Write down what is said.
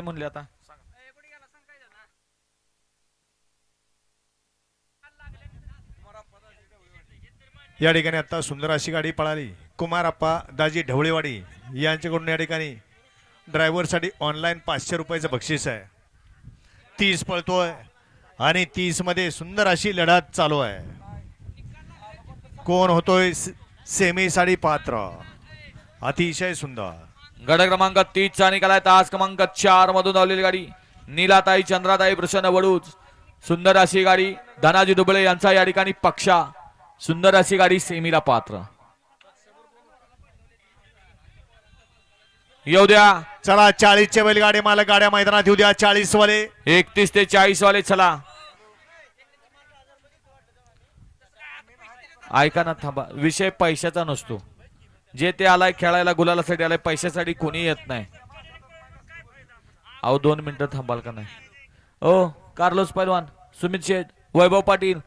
काय म्हणले आता? या ठिकाणी आता सुंदर अशी गाडी पळाली. कुमारप्पा दाजी ढवळेवाडी यांच्याकडून या ठिकाणी ड्रायव्हरसाठी ऑनलाईन पाचशे रुपयाचं बक्षीस आहे. तीस पळतोय आणि तीसमध्ये सुंदर अशी लढत चालू आहे. कोण होतोय सेमी साडी पात्र? अतिशय सुंदर. गड क्रमांक तीस चा निकाल आहे. तास क्रमांक चार मधून धावलेली गाडी. नीलाताई चंद्राताई प्रसन्न वडूज. सुंदर अशी गाडी धनाजी दुबळे यांचा या ठिकाणी पक्षा. सुंदर अशी गाडी सेमीला पात्र. येऊ द्या. चला चाळीसचे बैलगाडी मालक गाड्या मैदानात येऊ द्या. चाळीस वाले एकतीस ते चाळीस वाले चला. ऐका ना थांबा. विषय पैशाचा नसतो. जे ते आलाय खेळायला गुलालासाठी आलाय पैशासाठी कोणी येत नाही. अहो दोन मिनिटं थांबाल का नाही? ओ कार्लोस पैलवान सुमित शेठ वैभव पाटील